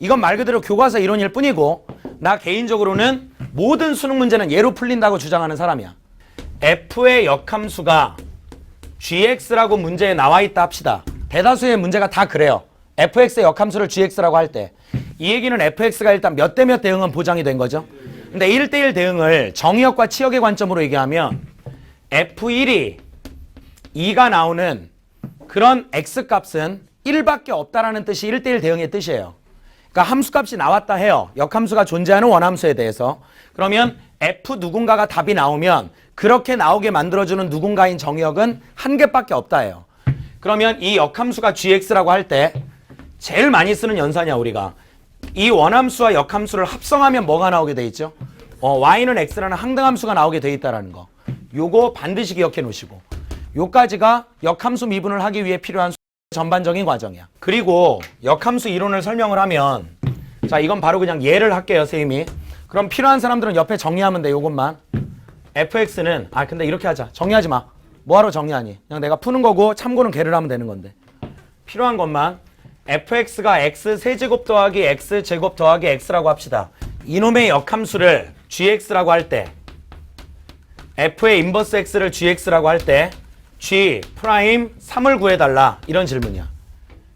이건 말 그대로 교과서 이론일 뿐이고 나 개인적으로는 모든 수능 문제는 예로 풀린다고 주장하는 사람이야. f의 역함수가 gx라고 문제에 나와 있다 합시다. 대다수의 문제가 다 그래요. fx의 역함수를 gx라고 할 때 이 얘기는 fx가 일단 몇 대 몇 대응은 보장이 된 거죠. 근데 1대1 대응을 정의역과 치역의 관점으로 얘기하면 f1이 2가 나오는 그런 x값은 1밖에 없다라는 뜻이 1대1 대응의 뜻이에요. 그러니까 함수값이 나왔다 해요. 역함수가 존재하는 원함수에 대해서. 그러면 f 누군가가 답이 나오면 그렇게 나오게 만들어주는 누군가인 정의역은 한 개밖에 없다 해요. 그러면 이 역함수가 gx라고 할 때 제일 많이 쓰는 연산이야 우리가. 이 원함수와 역함수를 합성하면 뭐가 나오게 돼 있죠? 어, y는 x라는 항등함수가 나오게 돼 있다라는 거. 요거 반드시 기억해 놓으시고. 요까지가 역함수 미분을 하기 위해 필요한 전반적인 과정이야. 그리고 역함수 이론을 설명을 하면 자 이건 바로 그냥 예를 할게요 선생님이. 그럼 필요한 사람들은 옆에 정리하면 돼 요것만. fx는 아 근데 이렇게 하자. 정리하지 마. 뭐하러 정리하니? 그냥 내가 푸는 거고 참고는 개를 하면 되는 건데. 필요한 것만 fx가 x 세제곱 더하기 x 제곱 더하기 x라고 합시다. 이놈의 역함수를 gx라고 할 때 f의 인버스 x를 gx라고 할 때 g 프라임 3을 구해달라 이런 질문이야.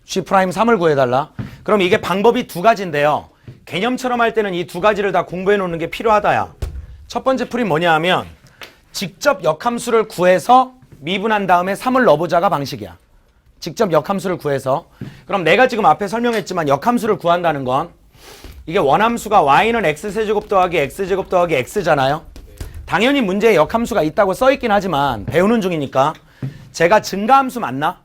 g 프라임 3을 구해달라. 그럼 이게 방법이 두 가지인데요. 개념처럼 할 때는 이 두 가지를 다 공부해 놓는 게 필요하다야. 첫 번째 풀이 뭐냐 하면 직접 역함수를 구해서 미분한 다음에 3을 넣어보자가 방식이야. 직접 역함수를 구해서 그럼 내가 지금 앞에 설명했지만 역함수를 구한다는 건 이게 원함수가 y는 x세제곱 더하기 x제곱 더하기 x잖아요. 당연히 문제에 역함수가 있다고 써있긴 하지만 배우는 중이니까 제가 증가함수 맞나?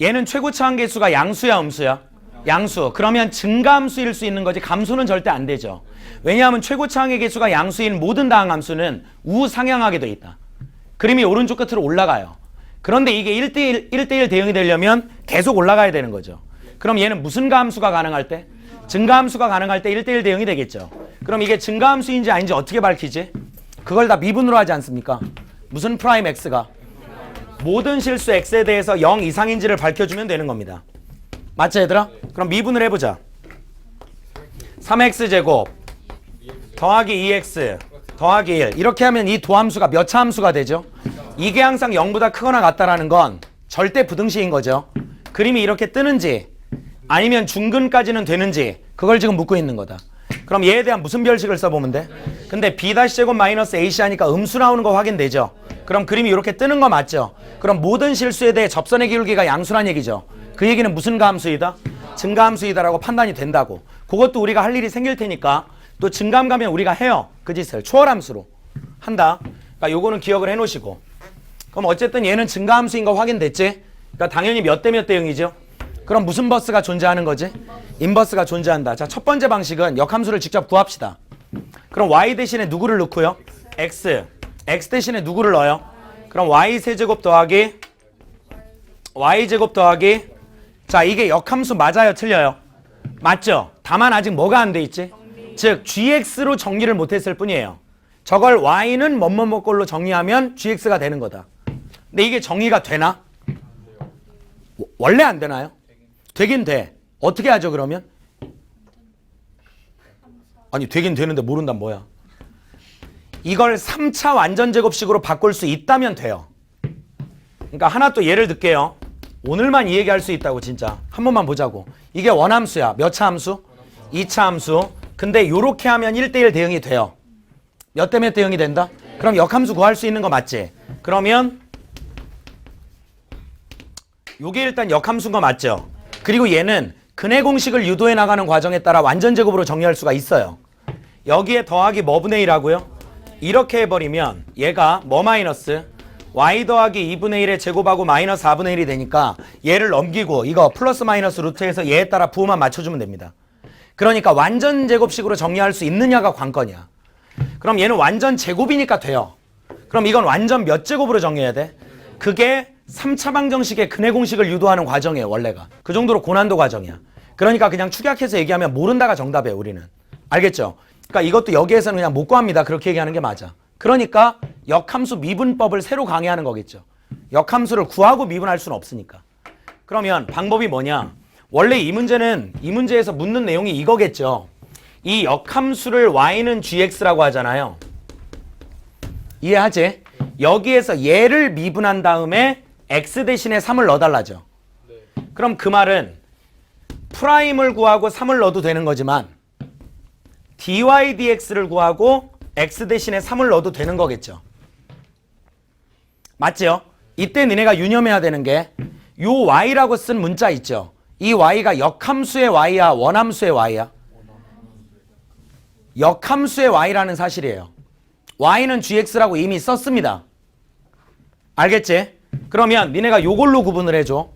얘는 최고차 한계수가 양수야 음수야? 양수. 그러면 증가함수일 수 있는 거지 감수는 절대 안 되죠. 왜냐하면 최고차 한계수가 양수인 모든 다항함수는 우상향하게 돼 있다. 그림이 오른쪽 끝으로 올라가요. 그런데 이게 1대1, 1대1 대응이 되려면 계속 올라가야 되는 거죠. 그럼 얘는 무슨 가함수가 가능할 때? 증가함수가 가능할 때 1대1 대응이 되겠죠. 그럼 이게 증가함수인지 아닌지 어떻게 밝히지? 그걸 다 미분으로 하지 않습니까? 무슨 프라임 x가? 모든 실수 x에 대해서 0 이상인지를 밝혀주면 되는 겁니다. 맞죠 얘들아? 그럼 미분을 해보자. 3x제곱 더하기 2x 더하기 1 이렇게 하면 이 도함수가 몇 차 함수가 되죠? 이게 항상 0보다 크거나 같다라는 건 절대 부등식인 거죠. 그림이 이렇게 뜨는지 아니면 중근까지는 되는지 그걸 지금 묻고 있는 거다. 그럼 얘에 대한 무슨 별식을 써보면 돼? 근데 b-제곱 마이너스 ac 하니까 음수 나오는 거 확인되죠? 그럼 그림이 이렇게 뜨는 거 맞죠? 그럼 모든 실수에 대해 접선의 기울기가 양수란 얘기죠? 그 얘기는 무슨 가함수이다? 증가함수이다라고 판단이 된다고. 그것도 우리가 할 일이 생길 테니까 또 증가함 가면 우리가 해요. 그 짓을 초월함수로 한다. 그러니까 요거는 기억을 해 놓으시고. 그럼 어쨌든 얘는 증가함수인 거 확인됐지? 그러니까 당연히 몇 대 몇 대응이죠? 그럼 무슨 버스가 존재하는 거지? 인버스가 존재한다. 자, 첫 번째 방식은 역함수를 직접 구합시다. 그럼 y 대신에 누구를 넣고요? x. x 대신에 누구를 넣어요? 그럼 y 세제곱 더하기 y 제곱 더하기 자, 이게 역함수 맞아요, 틀려요? 맞죠? 다만 아직 뭐가 안 돼 있지? 즉 gx로 정리를 못 했을 뿐이에요. 저걸 y는 뭐뭐뭐 걸로 정리하면 gx가 되는 거다. 근데 이게 정의가 되나? 워- 원래 안 되나요? 되긴 돼. 어떻게 하죠 그러면? 아니 되긴 되는데 모른단 뭐야? 이걸 3차 완전 제곱식으로 바꿀 수 있다면 돼요. 그러니까 하나 또 예를 들게요. 오늘만 이 얘기 할 수 있다고 진짜. 한 번만 보자고. 이게 원함수야. 몇 차 함수? 2차 함수. 근데 요렇게 하면 1대1 대응이 돼요. 몇 대 몇 대응이 된다? 그럼 역함수 구할 수 있는 거 맞지? 그러면 요게 일단 역함수인 거 맞죠? 그리고 얘는 근해 공식을 유도해 나가는 과정에 따라 완전 제곱으로 정리할 수가 있어요. 여기에 더하기 뭐 분의 1하고요? 이렇게 해버리면 얘가 뭐 마이너스? y 더하기 2분의 1의 제곱하고 마이너스 4분의 1이 되니까 얘를 넘기고 이거 플러스 마이너스 루트에서 얘에 따라 부호만 맞춰주면 됩니다. 그러니까 완전 제곱식으로 정리할 수 있느냐가 관건이야. 그럼 얘는 완전 제곱이니까 돼요. 그럼 이건 완전 몇 제곱으로 정리해야 돼? 그게 3차 방정식의 근해 공식을 유도하는 과정이에요, 원래가. 그 정도로 고난도 과정이야. 그러니까 그냥 축약해서 얘기하면 모른다가 정답이에요, 우리는. 알겠죠? 그러니까 이것도 여기에서는 그냥 못 구합니다. 그렇게 얘기하는 게 맞아. 그러니까 역함수 미분법을 새로 강의하는 거겠죠. 역함수를 구하고 미분할 수는 없으니까. 그러면 방법이 뭐냐? 원래 이 문제는 이 문제에서 묻는 내용이 이거겠죠. 이 역함수를 y는 gx라고 하잖아요. 이해하지? 여기에서 얘를 미분한 다음에 x 대신에 3을 넣어달라죠. 그럼 그 말은 프라임을 구하고 3을 넣어도 되는 거지만 dy dx를 구하고 x 대신에 3을 넣어도 되는 거겠죠. 맞죠? 이때 니네가 유념해야 되는 게 요 y라고 쓴 문자 있죠. 이 y가 역함수의 y야, 원함수의 y야? 역함수의 y라는 사실이에요. y는 gx라고 이미 썼습니다. 알겠지? 그러면 니네가 요걸로 구분을 해줘.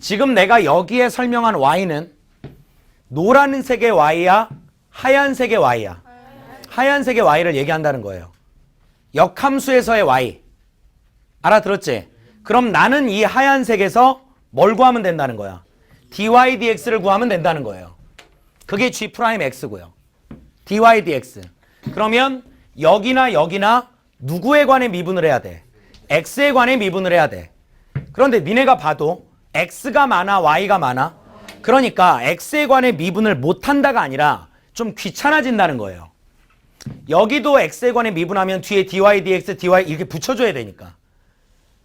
지금 내가 여기에 설명한 y는 노란색의 y야, 하얀색의 y야. 하얀색의 y를 얘기한다는 거예요. 역함수에서의 y. 알아들었지? 그럼 나는 이 하얀색에서 뭘 구하면 된다는 거야? dy dx를 구하면 된다는 거예요. 그게 g 프라임 x고요. dy dx. 그러면 여기나 여기나 누구에 관해 미분을 해야 돼? x에 관해 미분을 해야 돼. 그런데 니네가 봐도 x가 많아 y가 많아? 그러니까 x에 관해 미분을 못한다가 아니라 좀 귀찮아진다는 거예요. 여기도 x에 관해 미분하면 뒤에 dy dx dy 이렇게 붙여줘야 되니까.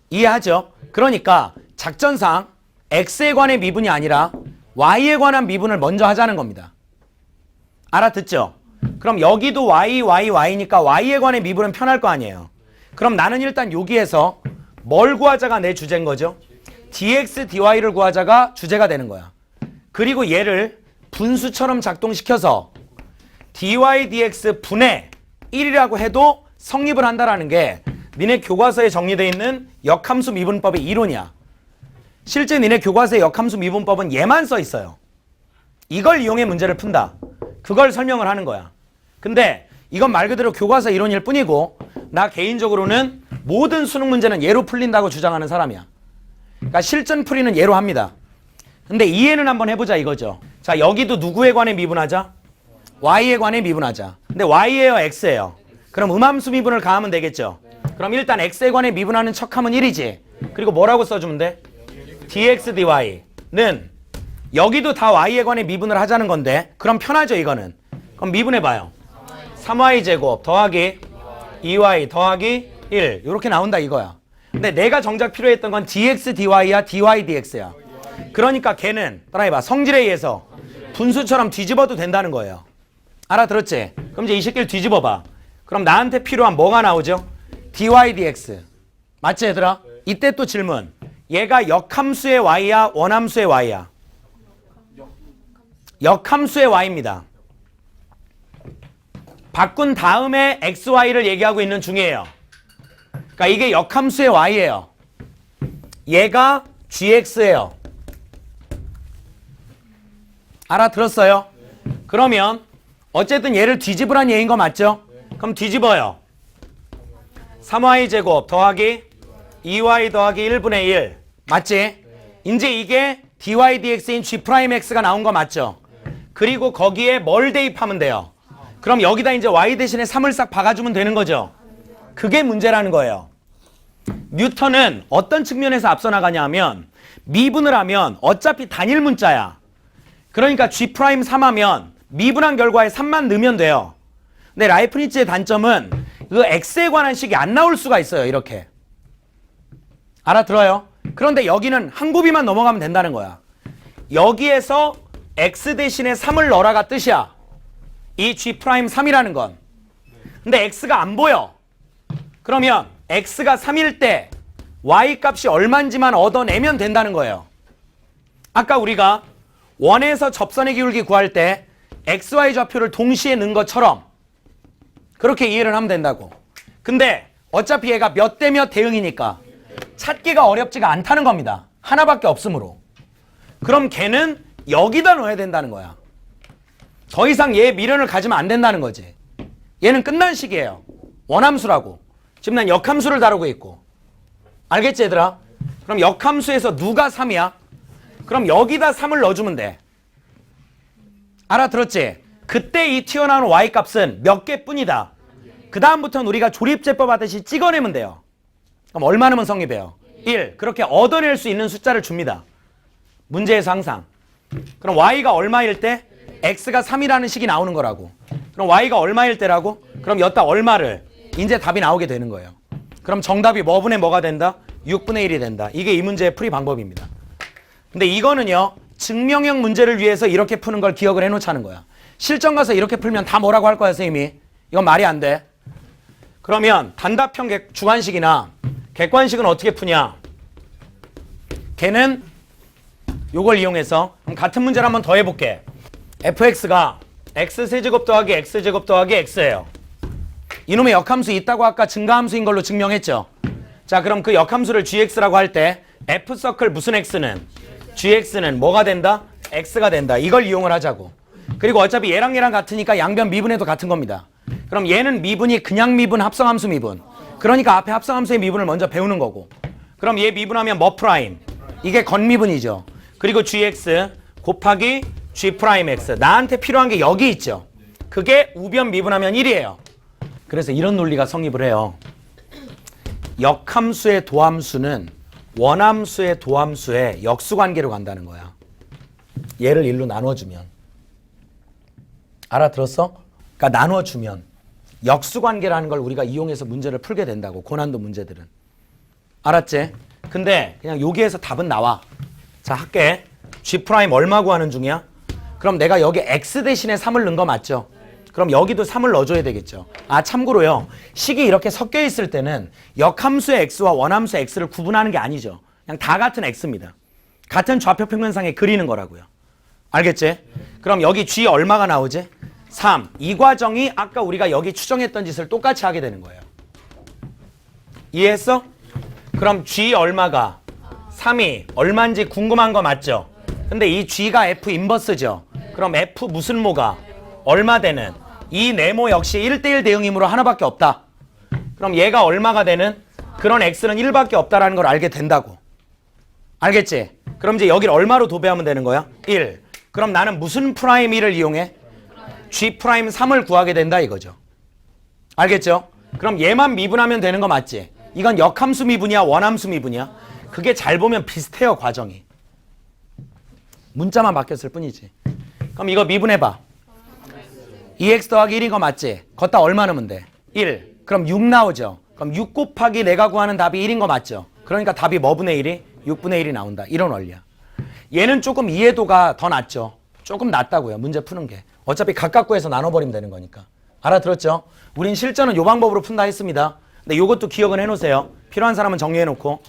이해하죠? 그러니까 작전상 x에 관한 미분이 아니라 y에 관한 미분을 먼저 하자는 겁니다. 알아듣죠? 그럼 여기도 y, y, y니까 y에 관한 미분은 편할 거 아니에요. 그럼 나는 일단 여기에서 뭘 구하자가 내 주제인 거죠? dx, dy를 구하자가 주제가 되는 거야. 그리고 얘를 분수처럼 작동시켜서 dy, dx 분의 1이라고 해도 성립을 한다라는 게 니네 교과서에 정리되어 있는 역함수 미분법의 이론이야. 실제 니네 교과서의 역함수 미분법은 얘만 써 있어요. 이걸 이용해 문제를 푼다. 그걸 설명을 하는 거야. 근데 이건 말 그대로 교과서 이론일 뿐이고 나 개인적으로는 모든 수능 문제는 얘로 풀린다고 주장하는 사람이야. 그러니까 실전 풀이는 얘로 합니다. 근데 이해는 한번 해보자 이거죠. 자 여기도 누구에 관해 미분하자? y에 관해 미분하자. 근데 y예요 x예요? 그럼 음함수 미분을 가하면 되겠죠. 그럼 일단 x에 관해 미분하는 척하면 1이지. 그리고 뭐라고 써주면 돼? dx dy는 여기도 다 y에 관해 미분을 하자는 건데 그럼 편하죠 이거는. 그럼 미분해봐요. 3y 제곱 더하기 2y 더하기 1 이렇게 나온다 이거야. 근데 내가 정작 필요했던 건 dx dy야 dy dx야. 그러니까 걔는 따라해봐 성질에 의해서 분수처럼 뒤집어도 된다는 거예요. 알아들었지? 그럼 이제 이 새끼를 뒤집어봐. 그럼 나한테 필요한 뭐가 나오죠? dy dx. 맞지 얘들아? 이때 또 질문. 얘가 역함수의 y야 원함수의 y야? 역함수의 y입니다. 바꾼 다음에 xy를 얘기하고 있는 중이에요. 그러니까 이게 역함수의 y예요. 얘가 gx예요. 알아들었어요? 그러면 어쨌든 얘를 뒤집으란 얘기인 거 맞죠? 그럼 뒤집어요. 3y 제곱 더하기 2y 더하기 1분의 1 맞지? 이제 이게 dy dx인 g 프라임 x가 나온 거 맞죠? 그리고 거기에 뭘 대입하면 돼요? 그럼 여기다 이제 y 대신에 3을 싹 박아주면 되는 거죠? 그게 문제라는 거예요. 뉴턴은 어떤 측면에서 앞서 나가냐 하면 미분을 하면 어차피 단일 문자야. 그러니까 g 프라임 3 하면 미분한 결과에 3만 넣으면 돼요. 근데 라이프니츠의 단점은 그 x에 관한 식이 안 나올 수가 있어요. 이렇게. 알아들어요? 그런데 여기는 한 곱이만 넘어가면 된다는 거야. 여기에서 x 대신에 3을 넣어라가 뜻이야. 이 g 프라임 3이라는 건. 근데 x가 안 보여. 그러면 x가 3일 때 y 값이 얼마인지만 얻어내면 된다는 거예요. 아까 우리가 원에서 접선의 기울기 구할 때 xy 좌표를 동시에 넣은 것처럼 그렇게 이해를 하면 된다고. 근데 어차피 얘가 몇 대 몇 대응이니까 찾기가 어렵지가 않다는 겁니다. 하나밖에 없으므로. 그럼 걔는 여기다 넣어야 된다는 거야. 더 이상 얘 미련을 가지면 안 된다는 거지. 얘는 끝난 식이에요. 원함수라고. 지금 난 역함수를 다루고 있고. 알겠지 얘들아? 그럼 역함수에서 누가 3이야? 그럼 여기다 3을 넣어주면 돼. 알아들었지? 그때 이 튀어나오는 y 값은 몇 개뿐이다. 그 다음부터는 우리가 조립제법 하듯이 찍어내면 돼요. 그럼 얼마 넣으면 성립해요? 1. 그렇게 얻어낼 수 있는 숫자를 줍니다. 문제에서 항상. 그럼 y가 얼마일 때 x가 3이라는 식이 나오는 거라고. 그럼 y가 얼마일 때라고? 그럼 여따 얼마를 이제 답이 나오게 되는 거예요. 그럼 정답이 뭐분의 뭐가 된다? 6분의 1이 된다. 이게 이 문제의 풀이 방법입니다. 근데 이거는요. 증명형 문제를 위해서 이렇게 푸는 걸 기억을 해놓자는 거야. 실전 가서 이렇게 풀면 다 뭐라고 할 거야, 선생님이. 이건 말이 안 돼. 그러면 단답형 객- 주관식이나 객관식은 어떻게 푸냐? 걔는 요걸 이용해서 같은 문제를 한번 더 해볼게. Fx가 x 세제곱 더하기 x 제곱 더하기 x예요. 이놈의 역함수 있다고 아까 증가함수인 걸로 증명했죠. 자, 그럼 그 역함수를 gx라고 할 때 f 서클 무슨 x는 gx는 뭐가 된다? x가 된다. 이걸 이용을 하자고. 그리고 어차피 얘랑 얘랑 같으니까 양변 미분해도 같은 겁니다. 그럼 얘는 미분이 그냥 미분 합성함수 미분. 그러니까 앞에 합성함수의 미분을 먼저 배우는 거고. 그럼 얘 미분하면 뭐 프라임? 이게 건미분이죠. 그리고 gx 곱하기 g 프라임 x. 나한테 필요한 게 여기 있죠. 그게 우변 미분하면 1이에요. 그래서 이런 논리가 성립을 해요. 역함수의 도함수는 원함수의 도함수의 역수관계로 간다는 거야. 얘를 일로 나눠주면. 알아들었어? 그러니까 나눠주면 역수관계라는 걸 우리가 이용해서 문제를 풀게 된다고 고난도 문제들은. 알았지? 근데 그냥 여기에서 답은 나와. 자 할게. G 프라임 얼마 구하는 중이야? 그럼 내가 여기 X 대신에 3을 넣은 거 맞죠? 그럼 여기도 3을 넣어줘야 되겠죠. 아 참고로요. 식이 이렇게 섞여 있을 때는 역함수의 X와 원함수 의 X를 구분하는 게 아니죠. 그냥 다 같은 X입니다. 같은 좌표 평면상에 그리는 거라고요. 알겠지? 그럼 여기 G 얼마가 나오지? 3. 이 과정이 아까 우리가 여기 추정했던 짓을 똑같이 하게 되는 거예요. 이해했어? 그럼 G 얼마가 3이 얼마인지 궁금한 거 맞죠? 근데 이 G가 F 인버스죠. 그럼 F 무슨 모가 얼마 되는 이 네모 역시 1대1 대응이므로 하나밖에 없다. 그럼 얘가 얼마가 되는 그런 X는 1밖에 없다라는 걸 알게 된다고. 알겠지? 그럼 이제 여기를 얼마로 도배하면 되는 거야? 1. 그럼 나는 무슨 프라임 1을 이용해? G 프라임 3을 구하게 된다 이거죠. 알겠죠? 그럼 얘만 미분하면 되는 거 맞지? 이건 역함수 미분이야, 원함수 미분이야? 그게 잘 보면 비슷해요, 과정이. 문자만 바뀌었을 뿐이지. 그럼 이거 미분해봐. 2x 더하기 1인 거 맞지? 걷다 얼마 넣으면 돼? 1. 그럼 6 나오죠? 그럼 6 곱하기 내가 구하는 답이 1인 거 맞죠? 그러니까 답이 뭐분의 1이? 6분의 1이 나온다. 이런 원리야. 얘는 조금 이해도가 더 낮죠? 조금 낮다고요. 문제 푸는 게. 어차피 각각 구해서 나눠버리면 되는 거니까. 알아들었죠? 우린 실전은 요 방법으로 푼다 했습니다. 근데 요것도 기억은 해놓으세요. 필요한 사람은 정리해놓고.